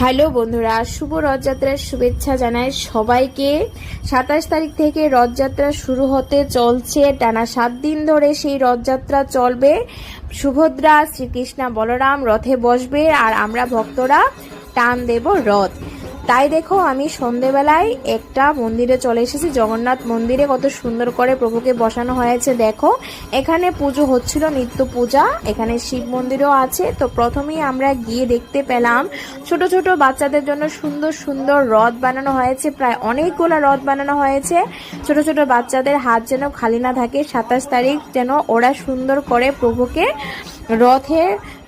Hello বন্ধুরা, শুভ রথযাত্রার শুভেচ্ছা জানাই সবাইকে। সাতাশ তারিখ থেকে রথযাত্রা শুরু হতে চলছে। টানা সাত দিন ধরে সেই রথযাত্রা চলবে। সুভদ্রা, শ্রীকৃষ্ণা, বলরাম রথে বসবে আর আমরা ভক্তরা টান দেব রথ। তাই দেখো, আমি সন্ধেবেলায় একটা মন্দিরে চলে এসেছি। জগন্নাথ মন্দিরে কত সুন্দর করে প্রভুকে বসানো হয়েছে, দেখো। এখানে পুজো হচ্ছিল, নিত্য পূজা। এখানে শিব মন্দিরও আছে। তো প্রথমেই আমরা গিয়ে দেখতে পেলাম, ছোট ছোট বাচ্চাদের জন্য সুন্দর সুন্দর রথ বানানো হয়েছে। প্রায় অনেকগুলো রথ বানানো হয়েছে। ছোট ছোট বাচ্চাদের হাত যেন খালি না থাকে। সাতাশ তারিখ যেন ওরা সুন্দর করে প্রভুকে রথে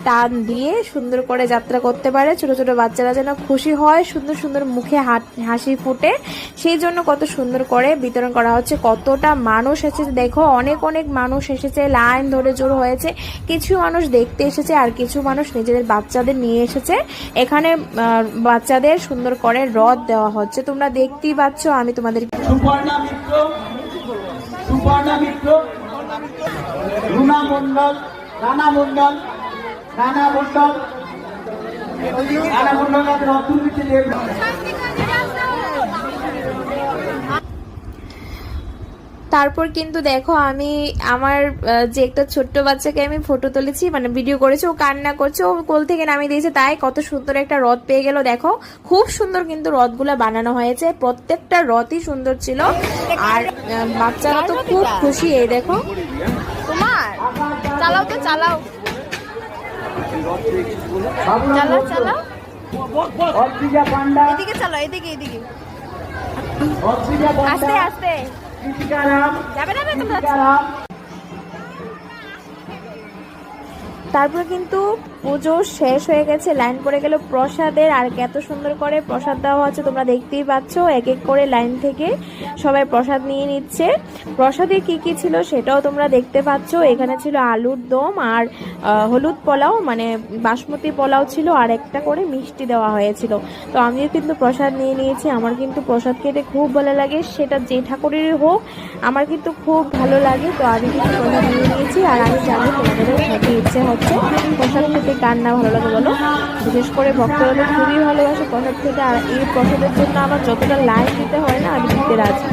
টান দিয়ে সুন্দর করে যাত্রা করতে পারে। ছোট ছোট বাচ্চারা যেন খুশি হয়, সুন্দর সুন্দর মুখে হাসি ফুটে। সেই জন্য কত সুন্দর করে বিতরণ করা হচ্ছে। কতটা মানুষ এসেছে দেখো, অনেক অনেক মানুষ এসেছে, লাইন ধরে জোর হয়েছে। কিছু মানুষ দেখতে এসেছে আর কিছু মানুষ নিজেদের বাচ্চাদের নিয়ে এসেছে। এখানে বাচ্চাদের সুন্দর করে রথ দেওয়া হচ্ছে। তোমরা দেখতেই পাচ্ছ, আমি তোমাদের সুপর্ণা মিত্র রুনা মন্ডল রানা মন্ডল তাদের অর্থনীতি তারপর কিন্তু দেখো আমি আমার যে একটা ছোট্ট বাচ্চাকে আমি ফটো তুলেছি মানে ভিডিও করেছি ও কান্না করছে ও কোল থেকে নামিয়ে দিয়েছে তাই কত সুন্দর একটা রথ পেয়ে গেল। দেখো খুব সুন্দর কিন্তু রথগুলো বানানো হয়েছে প্রত্যেকটা রথই সুন্দর ছিল। আর বাচ্চারা তো খুব খুশি এই দেখো। তোমার চালাও তো চালাও। চালাও চালা। এদিকে চালো এদিকে এদিকে। আস্তে আস্তে। যাবে না তোমরা? রাম। কিন্তু পুজো শেষ হয়ে গেছে, লাইন পড়ে গেল প্রসাদের, আর এত সুন্দর করে প্রসাদ দেওয়া হচ্ছে, তোমরা দেখতেই পাচ্ছ, এক এক করে লাইন থেকে সবাই প্রসাদ নিয়ে নিচ্ছে। প্রসাদে কি কি ছিল সেটাও তোমরা দেখতে পাচ্ছ, এখানে ছিল আলুর দম আর হলুদ পোলাও মানে বাসমতি পোলাও ছিল, আর একটা করে মিষ্টি দেওয়া হয়েছিল। তো আমিও কিন্তু প্রসাদ নিয়ে নিয়েছি, আমার কিন্তু প্রসাদ খেতে খুব ভালো লাগে, সেটা যে ঠাকুরেরই হোক, আমার কিন্তু খুব ভালো লাগে, তো আমি কিন্তু প্রসাদ নিয়ে নিয়েছি, আর আমি জানি তোমাদেরও খেতে ইচ্ছে হচ্ছে, প্রসাদ খেতে কার না ভালো লাগে বলো? বিশেষ করে ভক্তরা তো খুবই ভালোবাসে প্রসাদ খেতে আর এই প্রসাদের জন্য আমার যতটা লাইন দিতে হয় না, আমি দিতে রাজি।